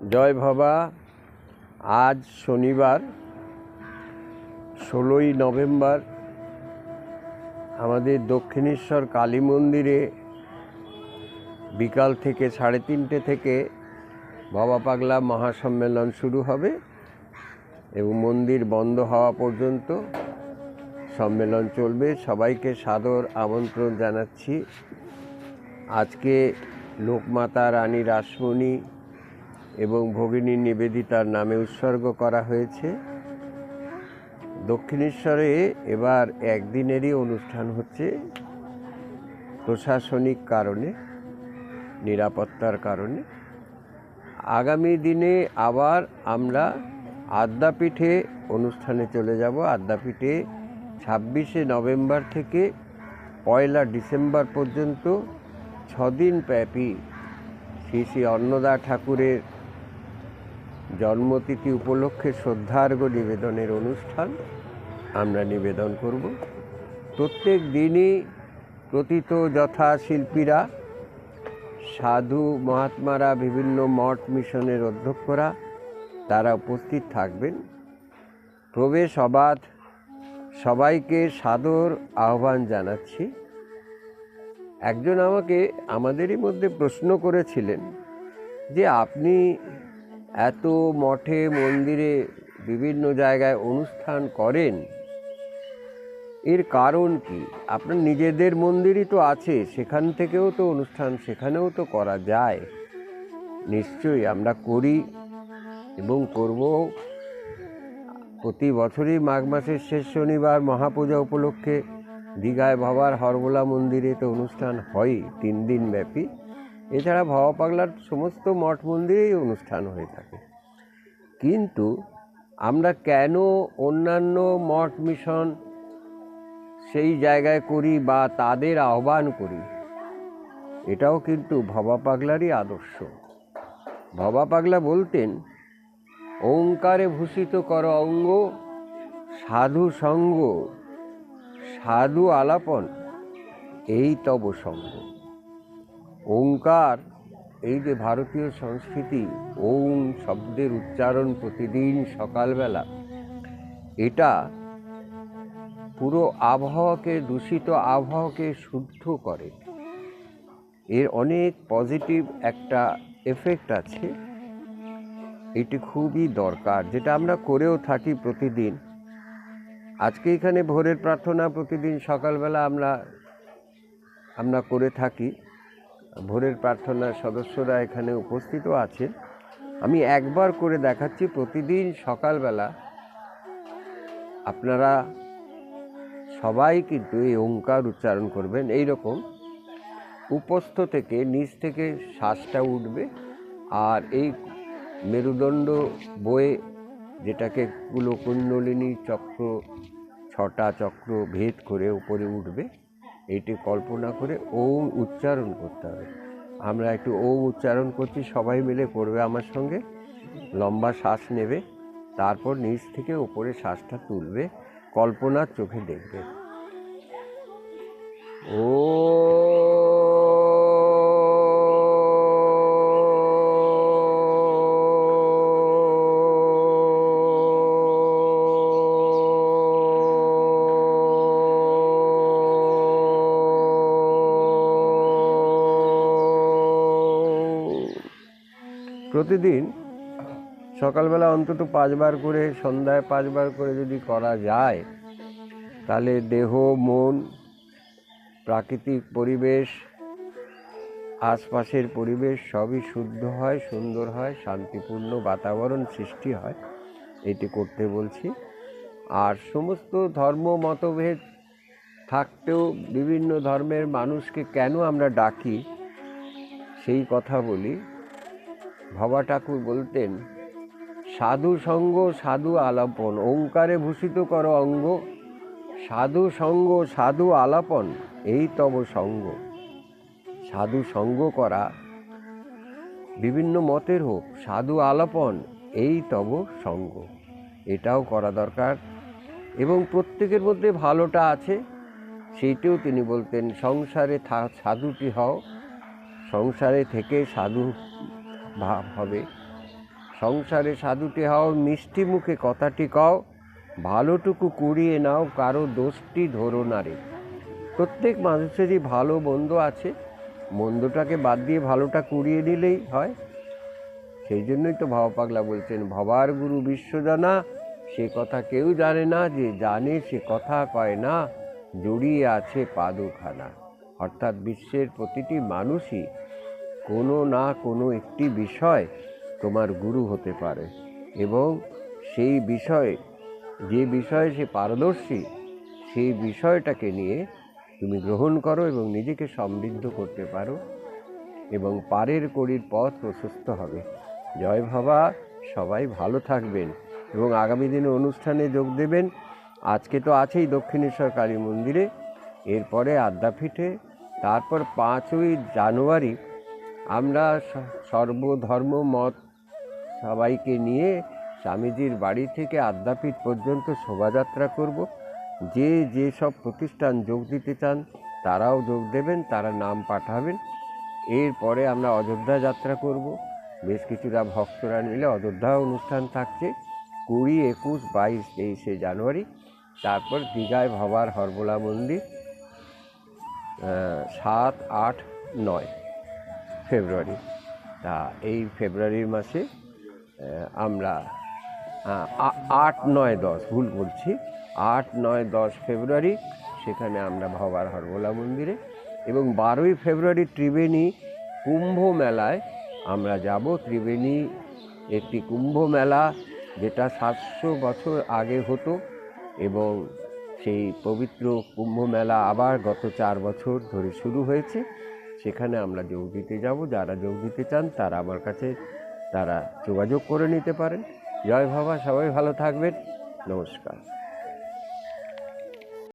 জয় ভবা। আজ শনিবার, ষোলোই নভেম্বর, আমাদের দক্ষিণেশ্বর কালী মন্দিরে বিকাল থেকে সাড়ে তিনটে থেকে ভবা পাগলা মহাসম্মেলন শুরু হবে এবং মন্দির বন্ধ হওয়া পর্যন্ত সম্মেলন চলবে। সবাইকে সাদর আমন্ত্রণ জানাচ্ছি। আজকে লোকমাতা রানী রাসমণি এবং ভগিনী নিবেদিতার নামে উৎসর্গ করা হয়েছে। দক্ষিণেশ্বরে এবার একদিনেরই অনুষ্ঠান হচ্ছে প্রশাসনিক কারণে, নিরাপত্তার কারণে। আগামী দিনে আবার আমরা আদ্যাপীঠে অনুষ্ঠানে চলে যাব। আদ্যাপীঠে ছাব্বিশে নভেম্বর থেকে পয়লা ডিসেম্বর পর্যন্ত ছদিন ব্যাপী শ্রী শ্রী অন্নদা ঠাকুরের জন্মতিথি উপলক্ষে শ্রদ্ধার্ঘ নিবেদনের অনুষ্ঠান আমরা নিবেদন করব। প্রত্যেক দিনই প্রতীত যথা শিল্পীরা সাধু মহাত্মারা, বিভিন্ন মঠ মিশনের অধ্যক্ষরা, তারা উপস্থিত থাকবেন। প্রবেশ অবাধ। সবাইকে সাদর আহ্বান জানাচ্ছি। একজন আমাকে আমাদেরই মধ্যে প্রশ্ন করেছিলেন যে, আপনি এত মঠে, মন্দিরে বিভিন্ন জায়গায় অনুষ্ঠান করেন। এর কারণ কি? আপনার নিজেদের মন্দিরই তো আছে, সেখান থেকেও তো অনুষ্ঠান, সেখানেও তো করা যায়। নিশ্চয়ই আমরা করি এবং করব। প্রতি বছরই মাঘ মাসের শেষ শনিবার মহাপূজা উপলক্ষে দীঘায় ভবার হরবোলা মন্দিরে তো অনুষ্ঠান হয়ই, তিন দিন ব্যাপী। এছাড়া ভবা পাগলার সমস্ত মঠ মন্দিরেই অনুষ্ঠান হয়ে থাকে। কিন্তু আমরা কেন অন্যান্য মঠ মিশন সেই জায়গায় করি বা তাদের আহ্বান করি, এটাও কিন্তু ভবা পাগলারই আদর্শ। ভবা পাগলা বলতেন, ওঙ্কারে ভূষিত কর অঙ্গ, সাধু সঙ্গ, সাধু আলাপন, এই তব সঙ্গ। ওঙ্কার, এই যে ভারতীয় সংস্কৃতি ওং শব্দের উচ্চারণ প্রতিদিন সকালবেলা, এটা পুরো আবহাওয়াকে, দূষিত আবহাওয়াকে শুদ্ধ করে। এর অনেক পজিটিভ একটা এফেক্ট আছে। এটি খুবই দরকার, যেটা আমরা করেও থাকি প্রতিদিন। আজকে এখানে ভোরের প্রার্থনা প্রতিদিন সকালবেলা আমরা আমরা করে থাকি। ভোরের প্রার্থনার সদস্যরা এখানে উপস্থিত আছেন। আমি একবার করে দেখাচ্ছি, প্রতিদিন সকালবেলা আপনারা সবাই কিন্তু এই ওঙ্কার উচ্চারণ করবেন। এই রকম উপস্থ থেকে, নিচ থেকে শ্বাসটা উঠবে আর এই মেরুদণ্ড বয়ে যেটাকে কুলকুণ্ডলিনী চক্র, ছটা চক্র ভেদ করে উপরে উঠবে। এইটি কল্পনা করে ও উচ্চারণ করতে হবে। আমরা একটু ও উচ্চারণ করছি, সবাই মিলে করবে আমার সঙ্গে। লম্বা শ্বাস নেবে, তারপর নিচ থেকে ওপরে শ্বাসটা তুলবে, কল্পনার চোখে দেখবে। ও প্রতিদিন সকালবেলা অন্তত পাঁচবার করে, সন্ধ্যায় পাঁচবার করে যদি করা যায়, তাহলে দেহ, মন, প্রাকৃতিক পরিবেশ, আশপাশের পরিবেশ সবই শুদ্ধ হয়, সুন্দর হয়, শান্তিপূর্ণ বাতাবরণ সৃষ্টি হয়। এটি করতে বলছি। আর সমস্ত ধর্ম, মতভেদ থাকতেও বিভিন্ন ধর্মের মানুষকে কেন আমরা ডাকি, সেই কথা বলি। ভবা ঠাকুর বলতেন, সাধু সঙ্গ, সাধু আলাপন, ওঙ্কারে ভূষিত কর অঙ্গ, সাধু সঙ্গ, সাধু আলাপন, এই তব সঙ্গ। সাধু সঙ্গ করা বিভিন্ন মতের হোক, সাধু আলাপন, এই তব সঙ্গ। এটাও করা দরকার। এবং প্রত্যেকের মধ্যে ভালোটা আছে, সেইটিও তিনি বলতেন, সংসারে সাধুটি হও, সংসারে থেকে সাধু ভাব হবে। সংসারে সাধুটে হও, মিষ্টি মুখে কথাটি কও, ভালোটুকু কুড়িয়ে নাও, কারও দোষটি ধরো না রে। প্রত্যেক মানুষেরই ভালো মন্দ আছে। মন্দটাকে বাদ দিয়ে ভালোটা কুড়িয়ে নিলেই হয়। সেই জন্যই তো ভাবা পাগলা বলছেন, ভবার গুরু বিশ্বজানা সে কথা কেউ জানে না, যে জানে সে কথা কয় না, জড়িয়ে আছে পাদুখানা। অর্থাৎ বিশ্বের প্রতিটি মানুষই কোনো না কোনো একটি বিষয় তোমার গুরু হতে পারে এবং সেই বিষয়ে, যে বিষয়ে সে পারদর্শী, সেই বিষয়টাকে নিয়ে তুমি গ্রহণ করো এবং নিজেকে সমৃদ্ধ করতে পারো এবং পারের কড়ির পথ প্রশস্ত হবে। জয় ভাবা, সবাই ভালো থাকবেন এবং আগামী দিনে অনুষ্ঠানে যোগ দেবেন। আজকে তো আছেই দক্ষিণেশ্বর কালী মন্দিরে। এরপরে আদ্যাপীঠে, তারপর পাঁচই জানুয়ারি আমরা সর্বধর্ম মত সবাইকে নিয়ে স্বামীজির বাড়ি থেকে আদ্যাপীঠ পর্যন্ত শোভাযাত্রা করব। যে যে সব প্রতিষ্ঠান যোগ দিতে চান, তারাও যোগ দেবেন, তারা নাম পাঠাবেন। এরপরে আমরা অযোধ্যা যাত্রা করব। বেশ কিছুটা ভক্তরা মিলে অযোধ্যা অনুষ্ঠান থাকছে, কুড়ি, একুশ, বাইশ, তেইশে জানুয়ারি। তারপর দীঘায় ভবার হরবোলা মন্দির সাত, আট, নয়। ফেব্রুয়ারি। তা এই ফেব্রুয়ারির মাসে আমরা আট, নয়, দশ, ভুল বলছি, আট, নয়, দশ ফেব্রুয়ারি সেখানে আমরা ভবার হরবোলা মন্দিরে এবং বারোই ফেব্রুয়ারি ত্রিবেণী কুম্ভ মেলায় আমরা যাব। ত্রিবেণী একটি কুম্ভ মেলা যেটা সাতশো বছর আগে হতো এবং সেই পবিত্র কুম্ভ মেলা আবার গত চার বছর ধরে শুরু হয়েছে। সেখানে আমরা যোগ দিতে যাব। যারা যোগ দিতে চান, তারা আমার কাছে, তারা যোগাযোগ করে নিতে পারেন। জয় ভাবা সবাই ভালো থাকবেন। নমস্কার।